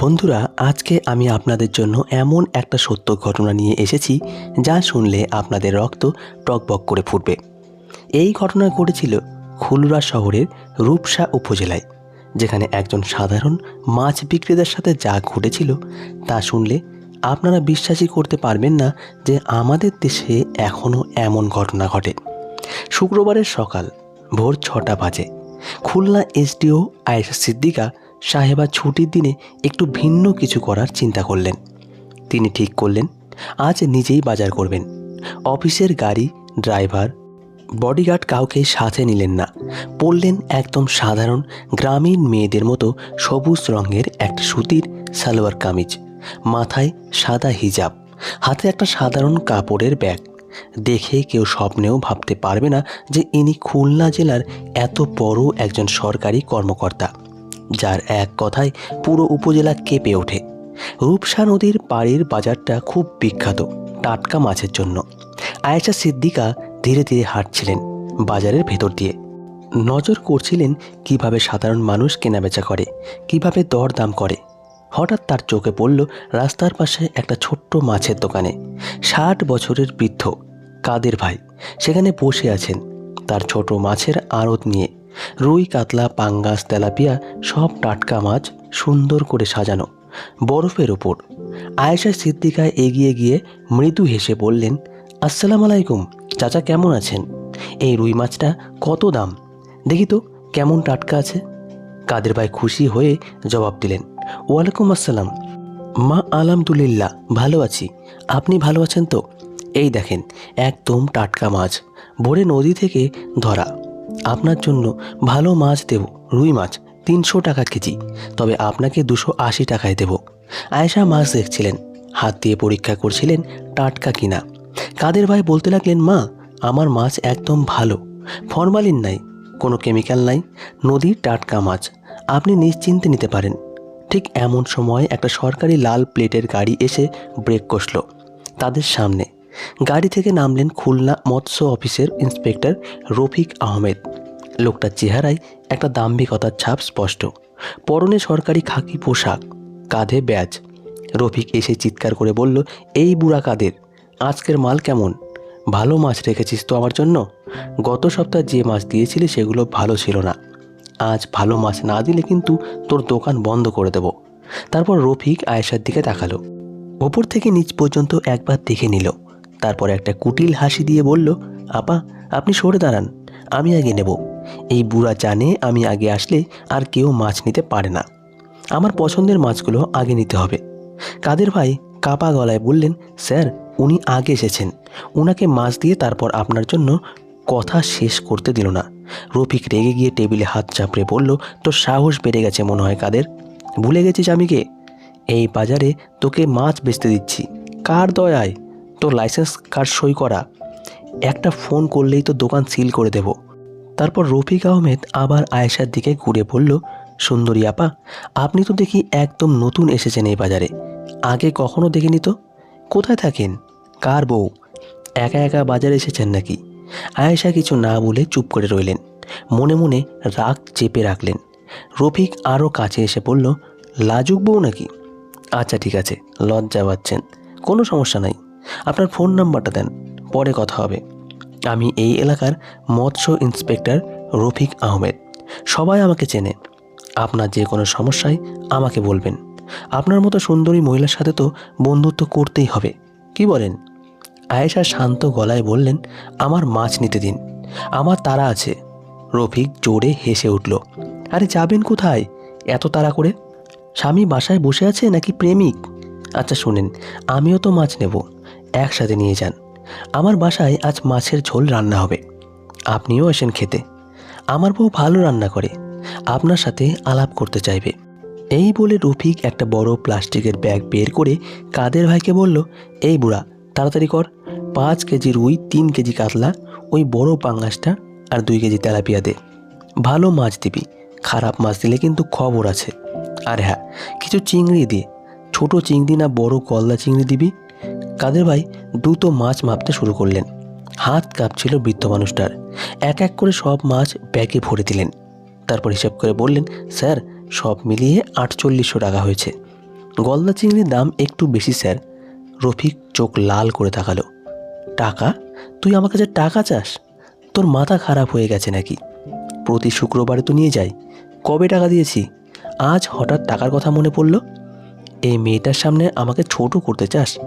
বন্ধুরা, আজকে আমি আপনাদের জন্য এমন একটা সত্য ঘটনা নিয়ে এসেছি যা শুনলে আপনাদের রক্ত টকবক করে ফুটবে। এই ঘটনা ঘটেছিল খুলরা শহরের রূপসা উপজেলায়, যেখানে একজন সাধারণ মাছ বিক্রেতার সাথে যা ঘটেছিল তা শুনলে আপনারা বিশ্বাসই করতে পারবেন না যে আমাদের দেশে এখনও এমন ঘটনা ঘটে। শুক্রবারের সকাল ভোর ছটা বাজে, খুলনা এসডিও আয়েশা সিদ্দিকা সাহেবা ছুটির দিনে একটু ভিন্ন কিছু করার চিন্তা করলেন। তিনি ঠিক করলেন, আজ নিজেই বাজার করবেন। অফিসের গাড়ি, ড্রাইভার, বডিগার্ড কাউকে সাথে নিলেন না। পরলেন একদম সাধারণ, গ্রামীণ মেয়েদের মতো সবুজ রঙের একটা সুতির সালোয়ার কামিজ, মাথায় সাদা হিজাব, হাতে একটা সাধারণ কাপড়ের ব্যাগ। দেখে কেউ স্বপ্নেও ভাবতে পারবে না যে ইনি খুলনা জেলার এত বড় একজন সরকারি কর্মকর্তা। যার এক কথায় পুরো উপজেলা কেঁপে ওঠে। রূপসা নদীর পাড়ের বাজারটা খুব বিখ্যাত টাটকা মাছের জন্য। আয়েশা সিদ্দিকা ধীরে ধীরে হাঁটছিলেন বাজারের ভেতর দিয়ে। নজর করছিলেন কীভাবে সাধারণ মানুষ কেনাবেচা করে, কীভাবে দরদাম করে। হঠাৎ তার চোখে পড়ল রাস্তার পাশে একটা ছোট্ট মাছের দোকানে। ষাট বছরের বৃদ্ধ কাদের ভাই, সেখানে বসে আছেন তার ছোট মাছের আড়ত নিয়ে। রুই, কাতলা, পাঙ্গাস, তেলাপিয়া সব টাটকা মাছ সুন্দর করে সাজানো বরফের ওপর আয়েশা সিদ্দিকা এগিয়ে গিয়ে মৃদু হেসে বললেন, আসসালাম আলাইকুম, চাচা কেমন আছেন? এই রুই মাছটা কত দাম? দেখি তো কেমন টাটকা আছে? কাদের ভাই খুশি হয়ে জবাব দিলেন, ওয়ালাইকুম আসসালাম। মা, আলহামদুলিল্লাহ, ভালো আছি। আপনি ভালো আছেন তো? এই দেখেন, একদম টাটকা মাছ, ভোরে নদী থেকে ধরা। আপনার জন্য ভালো মাছ দেব, রুই মাছ, তিনশো টাকা কেজি, তবে আপনাকে দুশো আশি টাকায় দেব। আয়েশা মাছ দেখছিলেন, হাত দিয়ে পরীক্ষা করছিলেন টাটকা কিনা। কাদের ভাই বলতে লাগলেন, মা, আমার মাছ একদম ভালো, ফরমালিন নাই, কোনো কেমিক্যাল নাই, নদীর টাটকা মাছ, আপনি নিশ্চিন্তে নিতে পারেন। ঠিক এমন সময় একটা সরকারি লাল প্লেটের গাড়ি এসে ব্রেক কষল, তাদের সামনে। গাড়ি থেকে নামলেন খুলনা মৎস্য অফিসের ইন্সপেক্টর রফিক আহমেদ। লোকটার চেহারায় একটা দাম্ভিকতার ছাপ স্পষ্ট। পরনে সরকারি খাকি পোশাক, কাঁধে ব্যাজ। রফিক এসে চিৎকার করে বলল, এই বুড়া কাদের? আজকের মাল কেমন? ভালো মাছ রেখেছিস তো আমার জন্য? গত সপ্তাহে যে মাছ দিয়েছিলি সেগুলো ভালো ছিল না। আজ ভালো মাছ না দিলে কিন্তু তোর দোকান বন্ধ করে দেব। তারপর রফিক আয়েশার দিকে তাকালো। ওপর থেকে নিচ পর্যন্ত একবার দেখে নিল তারপর একটা কুটিল হাসি দিয়ে বলল, আপা, আপনি সরে দাঁড়ান, আমি আগে নেব। এই বুড়া জানে আমি আগে আসলে আর কেউ মাছ নিতে পারে না। আমার পছন্দের মাছগুলো আগে নিতে হবে। কাদের ভাই কাপা গলায় বললেন, স্যার, উনি আগে এসেছেন। ওনাকে মাছ দিয়ে তারপর আপনার জন্য কথা শেষ করতে দিল না। রফিক রেগে গিয়ে টেবিলে হাত চাপড়ে বলল, তোর সাহস বেড়ে গেছে মনে হয় কাদের? ভুলে গেছিস আমি কে? এই বাজারে তোকে মাছ বেচতে দিচ্ছি। কার দয়ায়? তোর লাইসেন্স কার্ড সই করা। একটা ফোন করলেই তো দোকান সিল করে দেব। তারপর রফিক আহমেদ আবার আয়েশার দিকে ঘুরে বলল, সুন্দরী আপা, আপনি তো দেখি একদম নতুন এসেছেন এই বাজারে। আগে কখনো দেখিনি তো? কোথায় থাকেন? কার বউ? একা একা বাজারে এসেছেন নাকি? আয়েশা কিছু না বলে চুপ করে রইলেন। মনে মনে রাগ চেপে রাখলেন। রফিক আরও কাছে এসে বলল, লাজুক বউ নাকি? আচ্ছা ঠিক আছে, লজ্জা পাচ্ছেন, কোনো সমস্যা নাই। আপনার ফোন নাম্বারটা দেন, পরে কথা হবে। আমি এই এলাকার মৎস্য ইন্সপেক্টর রফিক আহমেদ। সবাই আমাকে চেনে। আপনার যে কোনো সমস্যায় আমাকে বলবেন। আপনার মতো সুন্দরী মহিলার সাথে তো বন্ধুত্ব করতেই হবে, কি বলেন? আয়েশা শান্ত গলায় বললেন, আমার মাছ নিতে দিন। আমার তারা আছে। রফিক জোরে হেসে উঠল, আরে যাবেন কোথায়? এত তাড়া করে? স্বামী বাসায় বসে আছে নাকি প্রেমিক? আচ্ছা শুনেন, আমিও তো মাছ নেব। একসাথে নিয়ে যান। আমার বাসায় আজ মাছের ঝোল রান্না হবে। আপনিও এসেন খেতে। আমার বউ ভালো রান্না করে। আপনার সাথে আলাপ করতে চাইবে। এই বলে রফিক একটা বড় প্লাস্টিকের ব্যাগ বের করে কাদের ভাইকে বলল, এই বুড়া, তাড়াতাড়ি কর। পাঁচ কেজি রুই, তিন কেজি কাতলা, ওই বড় পাঙ্গাসটা আর দুই কেজি তেলাপিয়া দে। ভালো মাছ দিবি। খারাপ মাছ দিলে কিন্তু খবর আছে। আর হ্যাঁ কিছু চিংড়ি দিয়ে ছোট চিংড়ি না বড় কলদা চিংড়ি দিবি? কাদের ভাই দ্রুত মাছ মাপতে শুরু করলেন। হাত কাঁপছিল বৃদ্ধ মানুষটার। এক এক করে সব মাছ ব্যাগে ভরে দিলেন। তারপর হিসাব করে বললেন, স্যার, সব মিলিয়ে আটচল্লিশশো টাকা হয়েছে। গলদা চিংড়ির দাম একটু বেশি, স্যার। রফিক চোখ লাল করে তাকালো। টাকা? তুই আমার কাছে টাকা চাস? তোর মাথা খারাপ হয়ে গেছে নাকি? প্রতি শুক্রবারে তো নিয়ে যাই। কবে টাকা দিয়েছি? আজ হঠাৎ টাকার কথা মনে পড়ল? এই মেয়েটার সামনে আমাকে ছোট করতে চাস?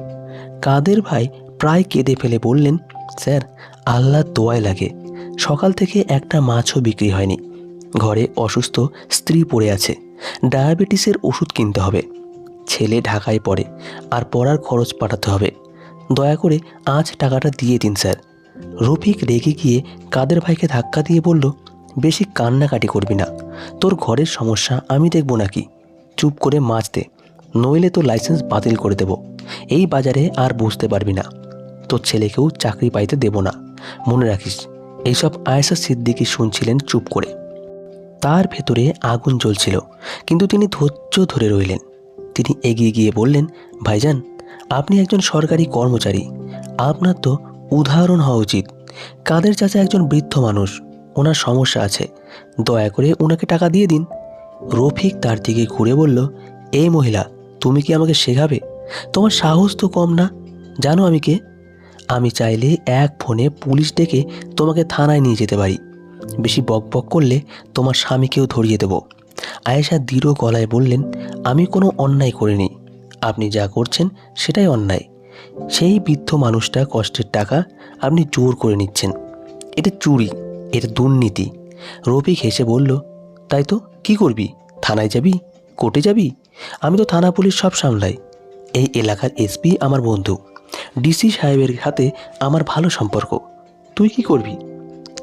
কাদের ভাই প্রায় কেঁদে ফেলে বললেন, স্যার, আল্লাহ দোয়ায় লাগে। সকাল থেকে একটা মাছও বিক্রি হয়নি। ঘরে অসুস্থ স্ত্রী পড়ে আছে। ডায়াবেটিসের ওষুধ কিনতে হবে। ছেলে ঢাকায় পড়ে। আর পড়ার খরচ পাঠাতে হবে। দয়া করে আজ টাকাটা দিয়ে দিন, স্যার। রফিক রেগে গিয়ে কাদের ভাইকে ধাক্কা দিয়ে বলল, বেশি কান্নাকাটি করবি না। তোর ঘরের সমস্যা আমি দেখব নাকি। চুপ করে মাছ দে। নইলে তো লাইসেন্স বাতিল করে দেব। এই বাজারে আর বুঝতে পারবি না। তোর ছেলেকেও চাকরি পাইতে দেব না। মনে রাখিস এইসব আয়েশা সিদ্দিকি শুনছিলেন চুপ করে। তার ভেতরে আগুন জ্বলছিল, কিন্তু তিনি ধৈর্য ধরে রইলেন। তিনি এগিয়ে গিয়ে বললেন, ভাইজান, আপনি একজন সরকারি কর্মচারী। আপনার তো উদাহরণ হওয়া উচিত। কাদের চাচা একজন বৃদ্ধ মানুষ, ওনার সমস্যা আছে। দয়া করে ওনাকে টাকা দিয়ে দিন। রফিক তার দিকে ঘুরে বলল, এই মহিলা তুমি কি আমাকে শেখাবে? তোমার সাহস তো কম না। জানো আমি কে? আমি চাইলে এক ফোনে পুলিশ ডেকে তোমাকে থানায় নিয়ে যেতে পারি। বেশি বকবক করলে তোমার স্বামীকেও ধরিয়ে দেব। আয়েশা দৃঢ় গলায় বললেন, আমি কোনো অন্যায় করিনি। আপনি যা করছেন সেটাই অন্যায়। সেই বৃদ্ধ মানুষটা কষ্টের টাকা আপনি জোর করে নিচ্ছেন। এটা চুরি, এটা দুর্নীতি। রফিক হেসে বলল, তাই তো? কি করবি? থানায় যাবি? কোর্টে যাবি? আমি তো থানা পুলিশ সব সামলাই। এই এলাকার এসপি আমার বন্ধু। ডিসি সাহেবের হাতে আমার ভালো সম্পর্ক। তুই কি করবি?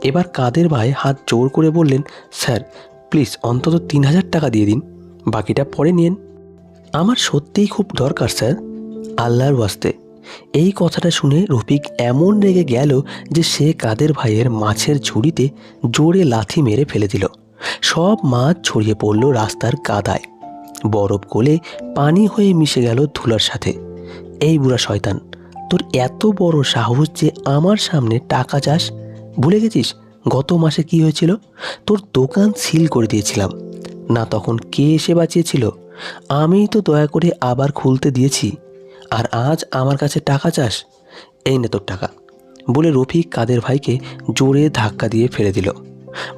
এবার কাদের ভাই হাত জোর করে বললেন, স্যার, প্লিজ অন্তত তিন হাজার টাকা দিয়ে দিন। বাকিটা পরে নিন আমার সত্যিই খুব দরকার, স্যার। আল্লাহর ওয়াস্তে। এই কথাটা শুনে রফিক এমন রেগে গেল যে সে কাদের ভাইয়ের মাছের ঝুড়িতে জোরে লাথি মেরে ফেলে দিল। সব মাছ ছড়িয়ে পড়ল রাস্তার কাদায়। বরফ গলে পানি হয়ে মিশে গেল ধুলার সাথে। এই বুড়া শয়তান, তোর এত বড় সাহস যে আমার সামনে টাকা চাস? ভুলে গেছিস? গত মাসে কি হয়েছিল? তোর দোকান সিল করে দিয়েছিলাম। না তখন কে এসে বাঁচিয়েছিল? আমিই তো দয়া করে আবার খুলতে দিয়েছি। আর আজ আমার কাছে টাকা চাস? এই নে তোর টাকা। বলে রফিক কাদের ভাইকে জোরে ধাক্কা দিয়ে ফেলে দিল।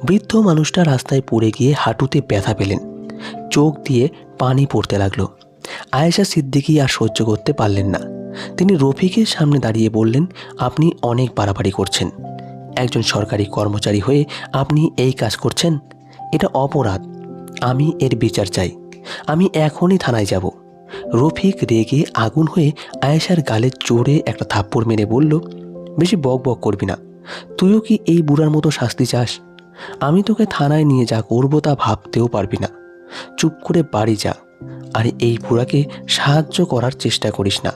বৃদ্ধ মানুষটা রাস্তায় পড়ে গিয়ে হাঁটুতে ব্যথা পেলেন। চোখ দিয়ে পানি পড়তে লাগল। আয়েশা সিদ্দিকি আর সহ্য করতে পারলেন না। তিনি রফিকের সামনে দাঁড়িয়ে বললেন, আপনি অনেক বাড়াবাড়ি করছেন। একজন সরকারি কর্মচারী হয়ে আপনি এই কাজ করছেন? এটা অপরাধ। আমি এর বিচার চাই। আমি এখনই থানায় যাব। রফিক রেগে আগুন হয়ে আয়েশার গালে জোরে একটা থাপ্পড় মেরে বলল, বেশি বক বক করবি না। তুইও কি এই বুড়ার মতো শাস্তি চাস? আমি তোকে থানায় নিয়ে যা করব তা ভাবতেও পারবি না। চুপ করে বাড়ি যা, আর এই বুড়াকে সাহায্য করার চেষ্টা করিস না।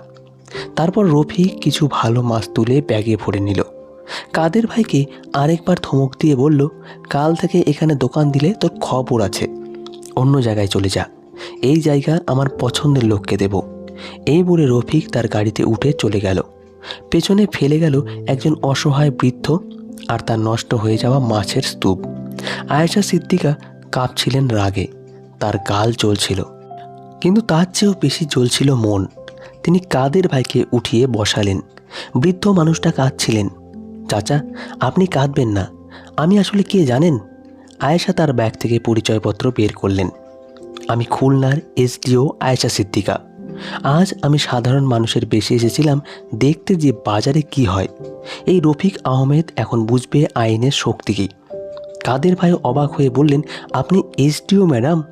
তারপর রফিক কিছু ভালো মাছ তুলে ব্যাগে ভরে নিল। কাদের ভাইকে আরেকবার ধমক দিয়ে বলল, কাল থেকে এখানে দোকান দিলে তোর খবর আছে। অন্য জায়গায় চলে যা। এই জায়গা আমার পছন্দের লোককে দেব। এই বলে রফিক তার গাড়িতে উঠে চলে গেল। পেছনে ফেলে গেল একজন অসহায় বৃদ্ধ আর তার নষ্ট হয়ে যাওয়া মাছের স্তূপ। আয়েশা সিদ্দিকা কাঁপছিলেন রাগে। তার গাল চলছিল কিন্তু তার চেয়েও বেশি জ্বলছিল মন। তিনি কাদের ভাইকে উঠিয়ে বসালেন? বৃদ্ধ মানুষটা কাঁদছিলেন। চাচা, আপনি কাঁদবেন না। আমি আসলে কে জানেন? আয়েশা তার ব্যাগ থেকে পরিচয়পত্র বের করলেন। আমি খুলনার এসডিও আয়েশা সিদ্দিকা। আজ আমি সাধারণ মানুষের বেশি এসেছিলাম দেখতে যে বাজারে কি হয়। এই রফিক আহমেদ এখন বুঝবে আইনের শক্তি কী। কাদের ভাই অবাক হয়ে বললেন, আপনি এসডিও, ম্যাডাম?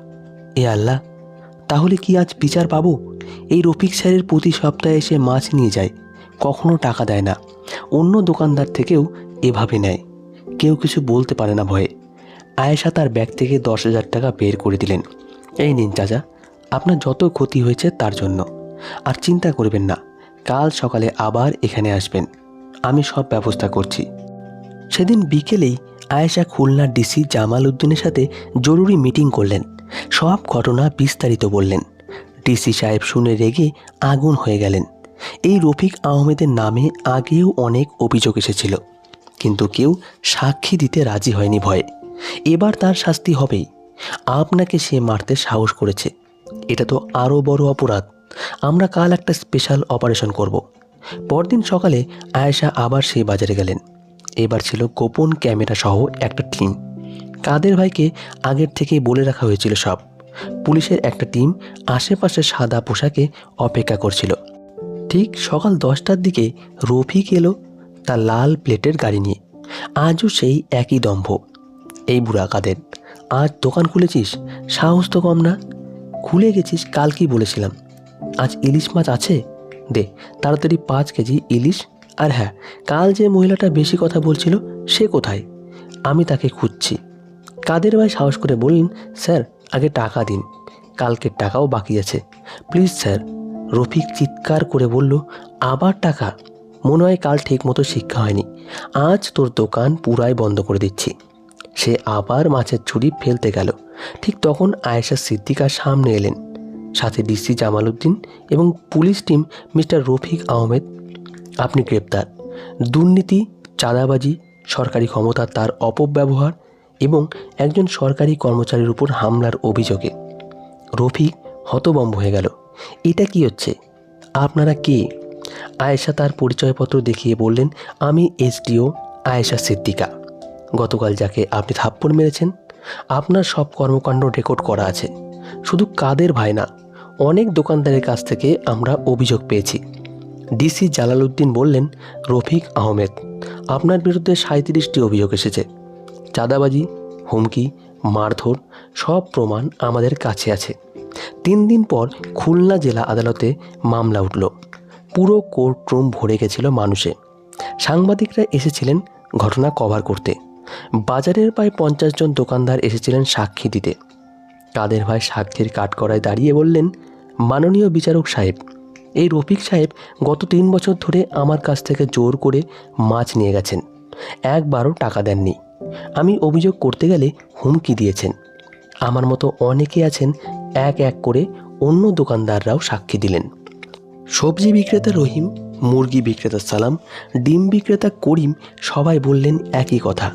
এ আল্লাহ, তাহলে কি আজ বিচার পাবো? এই রফিক স্যারের প্রতি সপ্তাহে এসে মাছ নিয়ে যায়, কখনো টাকা দেয় না। অন্য দোকানদার থেকেও এভাবে নেয়। কেউ কিছু বলতে পারে না ভয়ে। আয়েশা তার ব্যাগ থেকে দশ হাজার টাকা বের করে দিলেন। এই নিন চাচা, আপনার যত ক্ষতি হয়েছে তার জন্য। আর চিন্তা করবেন না, কাল সকালে আবার এখানে আসবেন। আমি সব ব্যবস্থা করছি। সেদিন বিকেলেই আয়েশা খুলনার ডিসি জামাল উদ্দিনের সাথে জরুরি মিটিং করলেন। সব ঘটনা বিস্তারিত বললেন। ডিসি সাহেব শুনে রেগে আগুন হয়ে গেলেন। এই রফিক আহমেদের নামে আগেও অনেক অভিযোগ এসেছিল, কিন্তু কেউ সাক্ষী দিতে রাজি হয়নি ভয়ে। এবার তার শাস্তি হবেই। আপনাকে সে মারতে সাহস করেছে। এটা তো আরও বড় অপরাধ। আমরা কাল একটা স্পেশাল অপারেশন করব। পরদিন সকালে আয়েশা আবার সেই বাজারে গেলেন। এবার ছিল গোপন ক্যামেরা সহ একটা টিম কাদের ভাইকে আগের থেকেই বলে রাখা হয়েছিল সব। পুলিশের একটা টিম আশেপাশে সাদা পোশাকে অপেক্ষা করছিল। ঠিক সকাল দশটার দিকে রফিক এলো তার লাল প্লেটের গাড়ি নিয়ে। আজও সেই একই দম্ভ। এই বুড়া কাদের, আজ দোকান খুলেছিস? সাহস তো কম না। খুলে গেছিস কাল কি বলেছিলাম? আজ ইলিশ মাছ আছে? দে, তাড়াতাড়ি পাঁচ কেজি ইলিশ। আর হ্যাঁ কাল যে মহিলাটা বেশি কথা বলছিল সে কোথায়? আমি তাকে খুঁজছি। কাদের ভাই সাহস করে বললেন, স্যার, আগে টাকা দিন, কালকের টাকাও বাকি আছে। প্লিজ, স্যার, রফিক চিৎকার করে বলল, আবার টাকা? মনে হয় কাল ঠিক মতো শিক্ষা হয়নি। আজ তোর দোকান পুরাই বন্ধ করে দিচ্ছি। সে আবার মাছের ছুরি ফেলতে গেল। ঠিক তখন আয়েশা সিদ্দিকা সামনে এলেন। সাথে ডিসি জামাল উদ্দিন এবং police team mister Rafiq Ahmed. আপনি গ্রেপ্তার। দুর্নীতি, চাঁদাবাজি, সরকারি ক্ষমতা, তার অপব্যবহার এবং একজন সরকারি কর্মচারীর উপর হামলার অভিযোগে। রফিক হতবম্ব হয়ে গেল। এটা কি হচ্ছে? আপনারা কে? আয়েশা তার পরিচয়পত্র দেখিয়ে বললেন, আমি এসডিও আয়েশা সিদ্দিকা। গতকাল যাকে আপনি থাপ্পড় মেরেছেন, আপনার সব কর্মকাণ্ড রেকর্ড করা আছে। শুধু কাদের ভাই না, অনেক দোকানদারের কাছ থেকে আমরা অভিযোগ পেয়েছি। ডিসি জালালউদ্দিন বললেন, রফিক আহমেদ, আপনার বিরুদ্ধে সাঁত্রিশটি অভিযোগ এসেছে। চাঁদাবাজি, হুমকি, মারধর সব প্রমাণ আমাদের কাছে আছে। তিন দিন পর খুলনা জেলা আদালতে মামলা উঠল। পুরো কোর্টরুম ভরে গেছিল মানুষে সাংবাদিকরা এসেছিলেন ঘটনা কভার করতে। বাজারের প্রায় পঞ্চাশ জন দোকানদার এসেছিলেন সাক্ষী দিতে। কাদের ভাই সাক্ষীর কাঠকড়ায় দাঁড়িয়ে বললেন, মাননীয় বিচারক সাহেব, এই রফিক সাহেব গত তিন বছর ধরে আমার কাছ থেকে জোর করে মাছ নিয়ে গেছেন। একবারও টাকা দেননি। আমি অভিযোগ করতে গেলে হুমকি দিয়েছেন। আমার মতো অনেকে আছেন, এক এক করে অন্য দোকানদাররাও সাক্ষী দিলেন। সবজি বিক্রেতা রহিম, মুরগি বিক্রেতা সালাম, ডিম বিক্রেতা করিম সবাই বললেন একই কথা।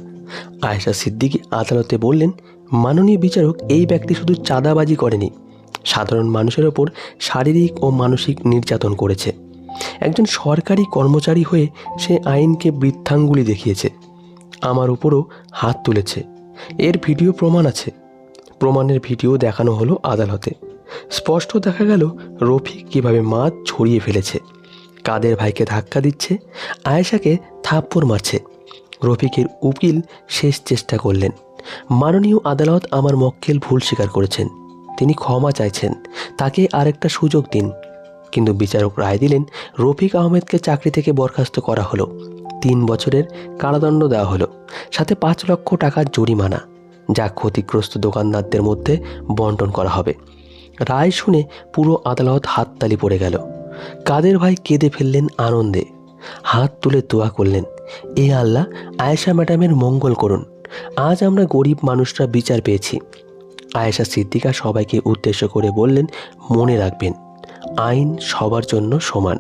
আয়েশা সিদ্দিকী আদালতে বললেন, মাননীয় বিচারক এই ব্যক্তি শুধু চাঁদাবাজি করেনি। সাধারণ মানুষের ওপর শারীরিক ও মানসিক নির্যাতন করেছে। একজন সরকারি কর্মচারী হয়ে সে আইনকে বৃদ্ধাঙ্গুলি দেখিয়েছে। আমার উপরও হাত তুলেছে। এর ভিডিও প্রমাণ আছে। প্রমাণের ভিডিও দেখানো হলো আদালতে। স্পষ্ট দেখা গেল রফিক কীভাবে মাছ ছড়িয়ে ফেলেছে। কাদের ভাইকে ধাক্কা দিচ্ছে, আয়েশাকে থাপ্পড় মারছে। রফিকের উকিল শেষ চেষ্টা করলেন। মাননীয় আদালত আমার মক্কেল ভুল স্বীকার করেছেন। তিনি ক্ষমা চাইছেন। তাকে আরেকটা সুযোগ দিন। কিন্তু বিচারক রায় দিলেন, রফিক আহমেদকে চাকরি থেকে বরখাস্ত করা হলো। তিন বছরের কারাদণ্ড দেওয়া হলো। সাথে পাঁচ লক্ষ টাকার জরিমানা, যা ক্ষতিগ্রস্ত দোকানদারদের মধ্যে বন্টন করা হবে। রায় শুনে পুরো আদালত হাততালি পড়ে গেল। কাদের ভাই কেঁদে ফেললেন আনন্দে। হাত তুলে দোয়া করলেন, এ আল্লাহ, আয়েশা ম্যাডামের মঙ্গল করুন। আজ আমরা গরিব মানুষরা বিচার পেয়েছি। আয়েশা সিদ্দিকা সবাইকে উদ্দেশ্য করে বললেন, মনে রাখবেন, আইন সবার জন্য সমান।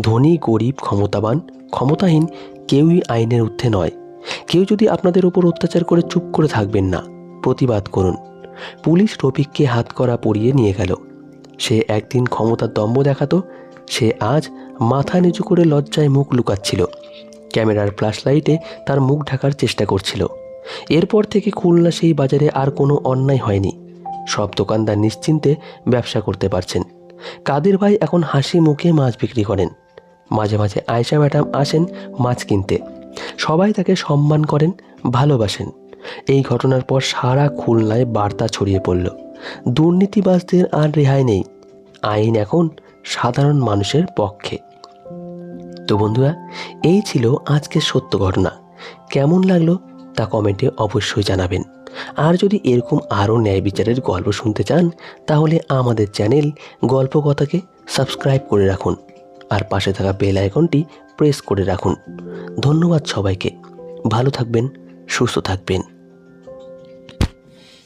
ধনী, গরিব, ক্ষমতাবান, ক্ষমতাহীন কেউই আইনের ঊর্ধ্বে নয়। কেউ যদি আপনাদের উপর অত্যাচার করে চুপ করে থাকবেন না, প্রতিবাদ করুন। পুলিশ রফিককে হাত করা পরিয়ে নিয়ে গেল। সে একদিন ক্ষমতার দম্ভ দেখাতো, সে আজ মাথা নিচু করে লজ্জায় মুখ লুকাচ্ছিল। ক্যামেরার ফ্ল্যাশ লাইটে তার মুখ ঢাকার চেষ্টা করছিল। এরপর থেকে খুলনা সেই বাজারে আর কোনো অন্যায় হয়নি। সব দোকানদার নিশ্চিন্তে ব্যবসা করতে পারছেন। কাদের ভাই এখন হাসি মুখে মাছ বিক্রি করেন। মাঝে মাঝে আয়শা ম্যাডাম আসেন মাছ কিনতে। সবাই তাকে সম্মান করেন, ভালোবাসেন। এই ঘটনার পর সারা খুলনায় বার্তা ছড়িয়ে পড়ল। দুর্নীতিবাজদের আর রেহাই নেই। আইন এখন সাধারণ মানুষের পক্ষে। তো বন্ধুরা, এই ছিল আজকের সত্য ঘটনা। কেমন লাগল তা কমেন্টে অবশ্যই জানাবেন। আর যদি এরকম আরও ন্যায় বিচারের গল্প শুনতে চান, তাহলে আমাদের চ্যানেল গল্প কথাকে সাবস্ক্রাইব করে রাখুন। আর পাশে থাকা বেল আইকনটি প্রেস করে রাখুন। ধন্যবাদ সবাইকে। ভালো থাকবেন সুস্থ থাকবেন।